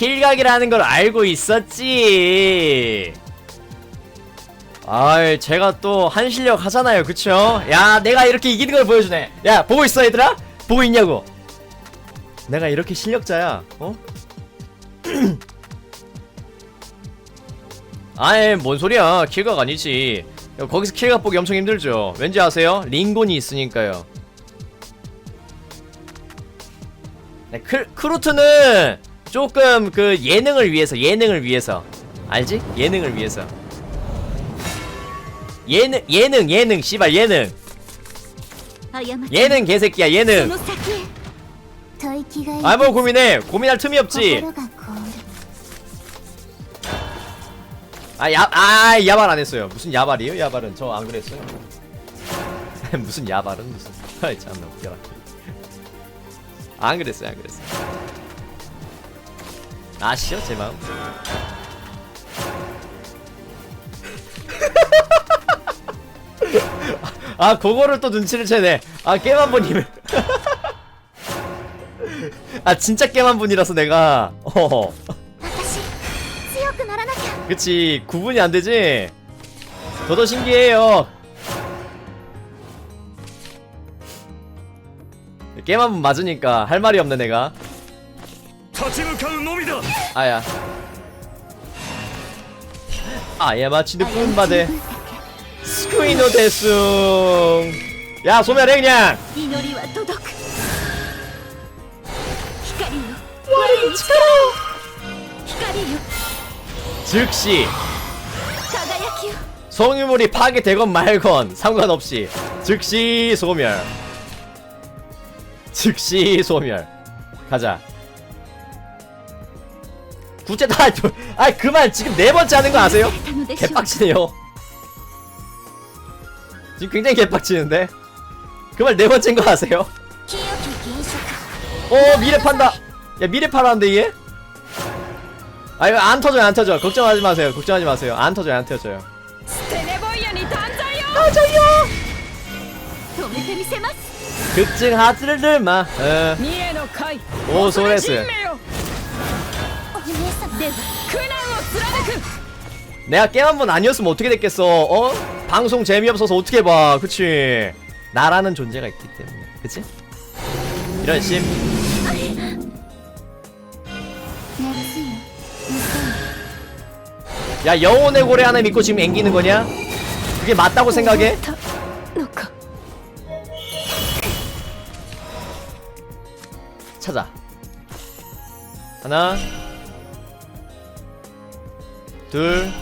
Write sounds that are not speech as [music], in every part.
킬각이라는 걸 알고 있었지. 아이, 제가 또 한실력 하잖아요, 그쵸? 야, 내가 이렇게 이기는 걸 보여주네. 야, 보고 있어, 얘들아? 보고 있냐고? 내가 이렇게 실력자야, 어? [clears throat] 아이, 뭔 소리야. 킬각 아니지. 야, 거기서 킬각 보기 엄청 힘들죠. 왠지 아세요? 링곤이 있으니까요. 네, 크, 크루트는 조금 그 예능을 위해서 예능을 위해서. 알지? 예능을 위해서. 예능 예능 예능 씨발 예능. 예능 개새끼야 예능. 아 뭐 고민해. 고민할 틈이 없지. 아 야아 아, 야발 안 했어요. 무슨 야발이에요? 야발은 저 안 그랬어요? [laughs] 무슨 야발은 무슨. [laughs] 아이 참나 웃겨라. 안 그랬어요 안 그랬어요. 아시죠 제 마음? 아 그거를 또 눈치를 채네. 아 깨만분님. 아 진짜 깨만분이라서 내가. 어허 그치 구분이 안되지? 저도 신기해요. 깨만분 맞으니까 할 말이 없네 내가. 아야. 아예 마치드 뿐마데 스쿠이노 대숭 야 소멸해 그냥. 즉시 성유물이 파괴되건 말건 상관없이 즉시 소멸. 즉시 소멸. 가자. 구체 다, 아 그만 지금 네 번째 하는 거 아세요? 개빡치네요. 지금 굉장히 개빡치는데. 그말 네 번째인 거 아세요? 오 미래 판다. 야 미래 파라는데 이게? 아 이거 안 터져요 안 터져. 걱정하지 마세요. 걱정하지 마세요. 안 터져요 안 터져요. 터져요. 급증하지를 마. 어. 오 소레스. 내가 게임 한 번 아니었으면 어떻게 됐겠어 어? 방송 재미없어서 어떻게 봐 그치 나라는 존재가 있기 때문에 그치? 이런 심 야, 여운의 고래 하나 믿고 지금 앵기는 거냐? 그게 맞다고 생각해? 찾아. 하나, 둘,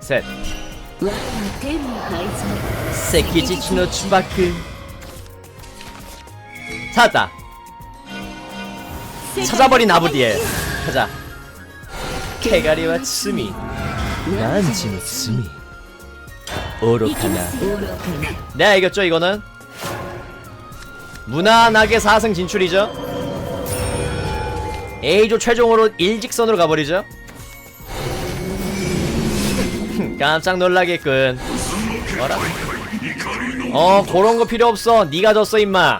셋. 세키지 치노 춘바크 찾아. 찾아버린 아부디엘. 가자. 개가리와 츠미. 난지노 츠미. 오로카나. 내가 이겼죠 이거는. 무난하게 4승 진출이죠. A조 최종으로 일직선으로 가버리죠? [laughs] 깜짝 놀라겠군 뭐라? 어 그런 거 필요 없어. 네가 졌어 임마.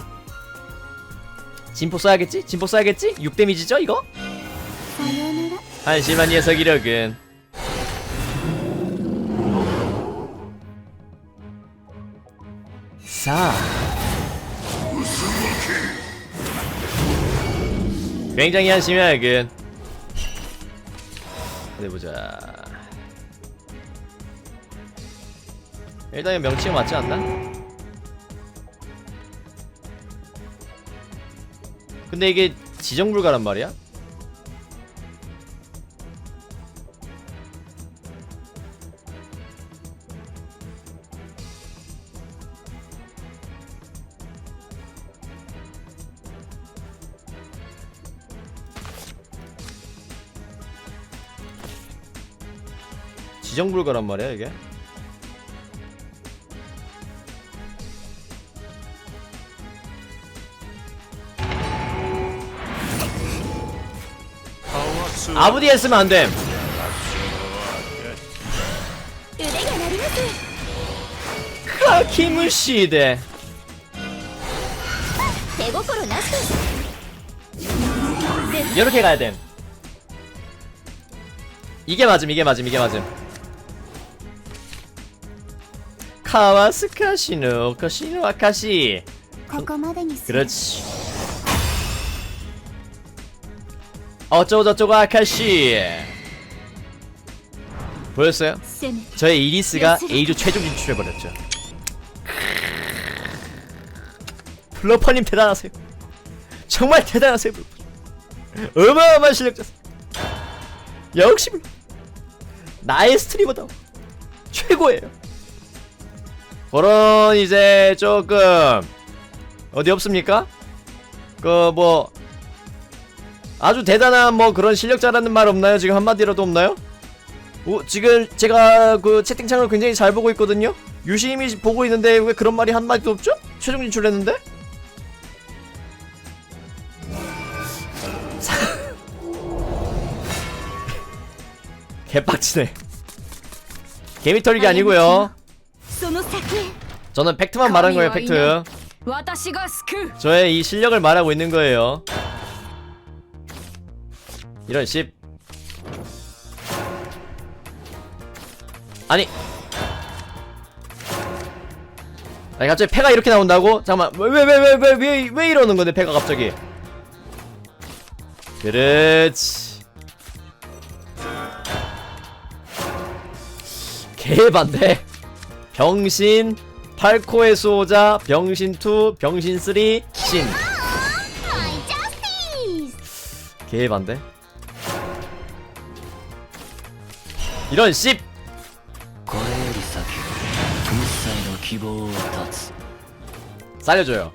진폭 써야겠지? 진폭 써야겠지? 6데미지죠 이거? 한심한 녀석이력은. 사. 굉장히 한심해야군 어디 보자 일단 명칭 맞지 않나? 근데 이게 지정 불가란 말이야? 지정불가란 말이야 이게? 아무디에 쓰면 안됨. 카키무시대. 이렇게 가야됨. 이게 맞음 이게 맞음 이게 맞음. 카와스카시노 카시노 아카시 ここまでにする 그렇지 어쩌고저쩌고 아카시 보였어요? 攻め 저의 이리스가 A조 최종 진출해버렸죠 블러퍼님 대단하세요 정말 대단하세요 블러퍼. 어마어마한 실력자세요 역시 블러퍼. 나의 스트리머다 최고예요 그런 이제 조금 어디 없습니까? 그 뭐 아주 대단한 뭐 그런 실력자라는 말 없나요? 지금 한마디라도 없나요? 오, 지금 제가 그 채팅창을 굉장히 잘 보고 있거든요. 유심히 보고 있는데 왜 그런 말이 한 마디도 없죠? 최종 진출했는데? [laughs] 개빡치네. 개미털기 아니고요. 저는 팩트만 말한 거예요 팩트. 저의 이 실력을 말하고 있는 거예요. 이런 씹 아니. 아니 갑자기 패가 이렇게 나온다고? 잠깐만. 왜 왜 왜 왜 왜 왜 이러는 건데 패가 갑자기? 그렇지. 개반대 병신, 팔코의 수호자, 병신2, 병신3, 신. 개반대. 이런 씹! 살려줘요.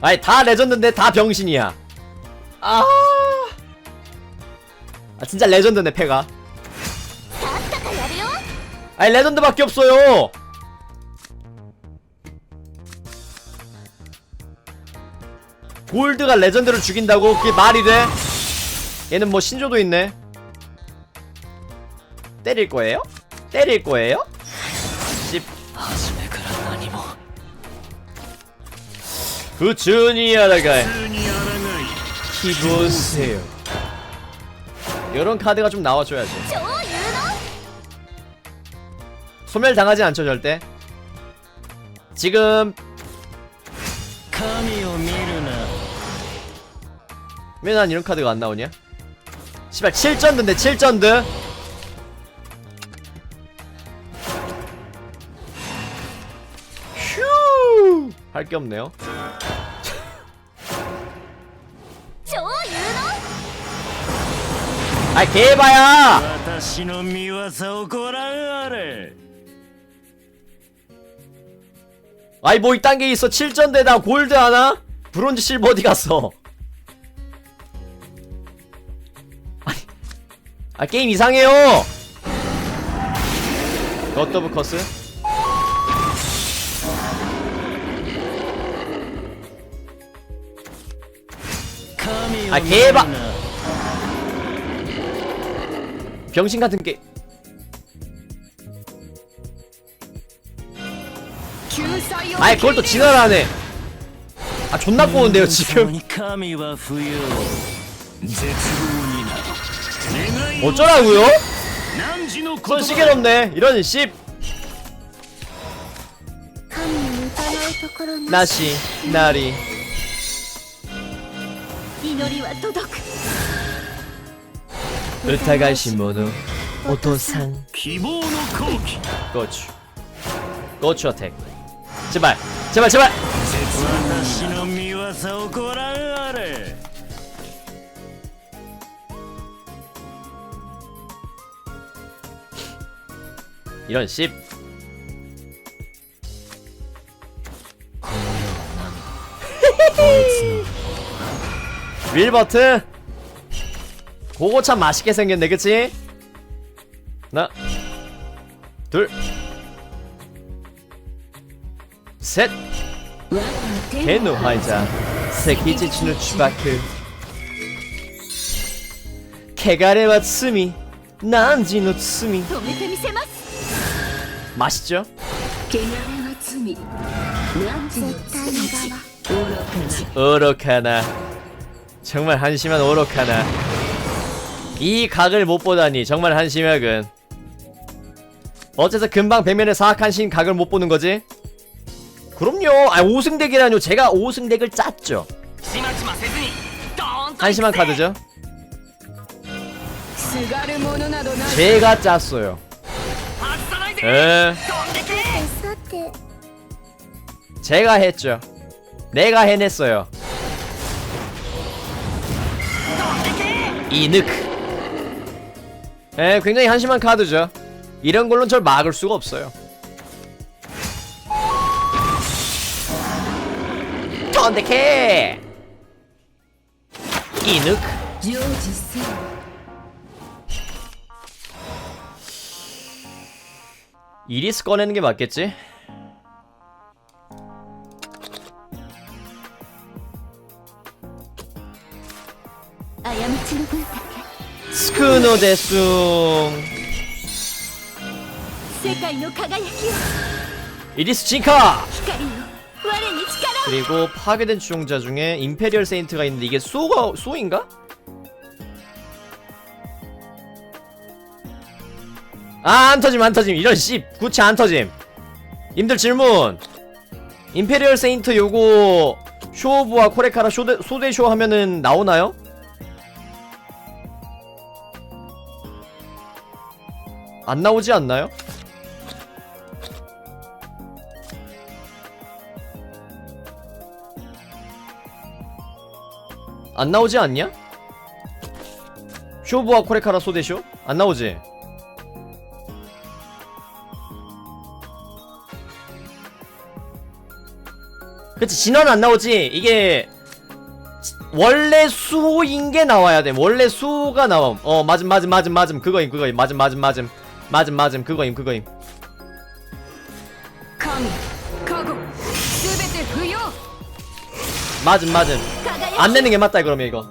아니 다 레전드인데 다 병신이야. 아, 아 진짜 레전드네 패가. 아니 레전드밖에 없어요 골드가 레전드를 죽인다고? 그게 말이 돼? 얘는 뭐 신조도 있네 때릴 거예요? 때릴 거예요? 씹 부츠니아라가이 기도세요 요런 카드가 좀 나와줘야지 소멸당하지 않죠 절대. 지금. 왜 난 이런 카드가 안 나오냐? 시발 7전드인데 7전드. 휴! 할 게 없네요. 아이 개바야! 아이 뭐 이딴 게 있어 7전대다 골드 하나? 브론즈 실버 어디 갔어? 아니 아 게임 이상해요 넛더브 커스 아 개바 병신같은 게 아이 그걸 또 지나라네. 아 존나 꼬는데요 지금? 어쩌라고요? 손 시계롭네. 이런 씹. 나시 나리. 으타가시 모노 오토상 고추. 고추 어택. 제발 제발 제발. 이런 씹. [laughs] 윌버트. 그거 참 맛있게 생겼네 그치? 하나 둘. 셋. 개노 화이자 세키지 치노 추바크 케가레와 츠미 난지노 츠미 맛있죠? 오로카나. 정말 한심한 오로카나. 이 각을 못 보다니 정말 한심하군. 어째서 금방 백면에 사악한 신 각을 못 보는 거지? 그럼요. 아, 5승 덱이라뇨. 제가 5승 덱을 짰죠. 한심한 카드죠. 제가 짰어요. 에. 네. 제가 했죠. 내가 해냈어요. 이늑. 에, 굉장히 한심한 카드죠. 이런 걸로 절 막을 수가 없어요. 쫀득해. 이늑 요지스 이리스 꺼내는 게 맞겠지? 스크노 데수 이리스 진카! 그리고 파괴된 추종자 중에 임페리얼 세인트가 있는데 이게 수호가 수호인가? 아, 안 터짐, 안 터짐. 이런 씨, 구치 안 터짐. 님들 질문. 임페리얼 세인트 요거 쇼부와 코레카라 쇼데, 소대쇼 하면은 나오나요? 안 나오지 않나요? 안 나오지 않냐? 쇼부와 코레카라 소대쇼? 안 나오지? 그치 진화는 안 나오지. 이게 원래 수호인 게 나와야 돼. 원래 수호가 나옴. 어 맞음 맞음 맞음 맞음. 그거임 그거임. 맞음 맞음 맞음. 맞음 맞음. 그거임 그거임. 맞음 맞음. 안 내는 게 맞다 그러면 이거.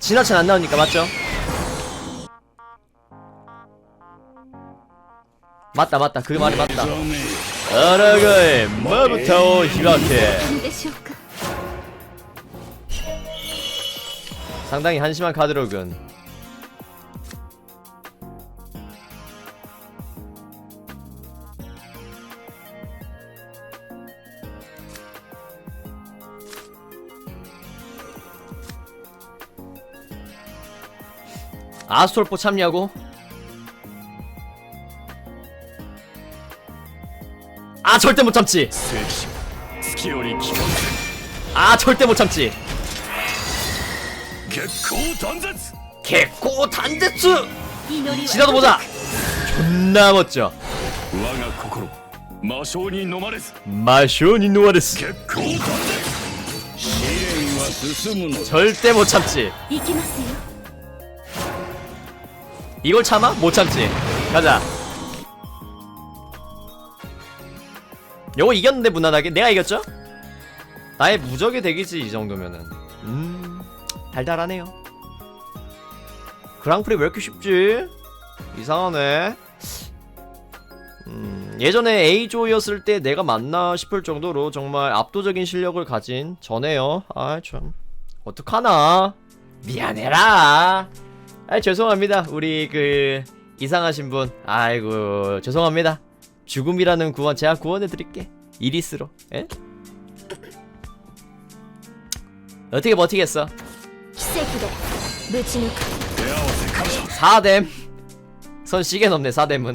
지나치면 안 나오니까 맞죠? 맞다 맞다. 그게 말이 맞다. 아나가의 마부타오 히라테 상당히 한심한 카드로군. 아스톨포 참냐고? 아 절대 못 참지. 아 절대 못 참지. 개코 단제츠. 지나도 보자. 존나 멋져. 마쇼니 노아레스. 절대 못 참지. 이걸 참아? 못 참지. 가자. 요거 이겼는데 무난하게? 내가 이겼죠? 나의 무적의 대기지 이 정도면은. 음 달달하네요. 그랑프리 왜 이렇게 쉽지? 이상하네. 음, 예전에 A조였을 때 내가 맞나 싶을 정도로 정말 압도적인 실력을 가진 전에요. 아참. 어떡하나? 미안해라 아 죄송합니다. 우리 그 이상하신 분. 아이고 죄송합니다. 죽음이라는 구원 제가 구원해 드릴게. 이리스로. 에? 어떻게 버티겠어? 4뎀. 선 시계 넘네 4뎀은.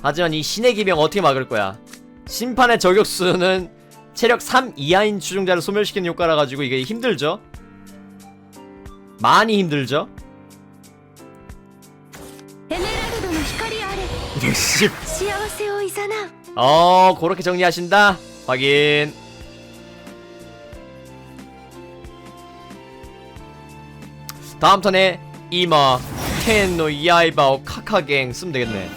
하지만 이 신의 기병 어떻게 막을 거야? 심판의 저격수는 체력 3 이하인 추종자를 소멸시키는 효과라 가지고 이게 힘들죠. 많이 힘들죠? 어 그렇게 정리하신다? 확인. 다음 턴에 이마 켄노 야이바오 카카갱 쓰면 되겠네.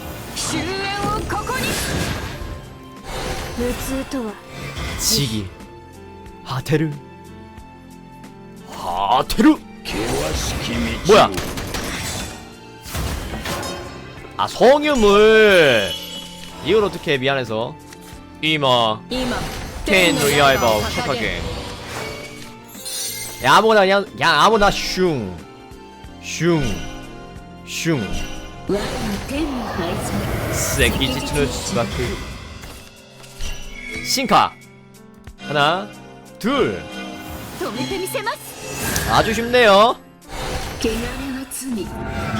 지기. 하테르. 하테르! 뭐야 아 성유물 이걸 어떻게 해 미안해서 이마 今 텐 리얼버 캡하게 야 아무거나 그냥 야 아무나 슝 슝, 슝. 새끼 지치는 수밖에. 싱카. 하나, 둘. 止めてみせます 아주 쉽네요.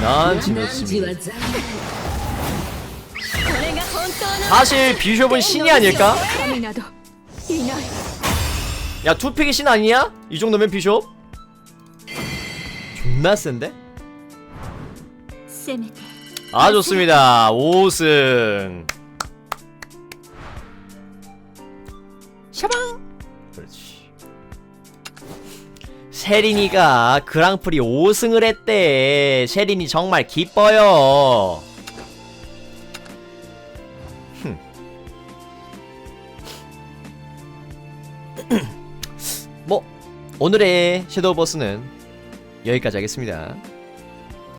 난 지났습니다. 사실 비숍은 신이 아닐까? 야 투픽이 신 아니야? 이 정도면 비숍? 존나 센데? 아 좋습니다 5승 셰린이가 그랑프리 5승을 했대. 셰린이 정말 기뻐요. 흠. [clears throat] 뭐 오늘의 섀도우 버스는 여기까지 하겠습니다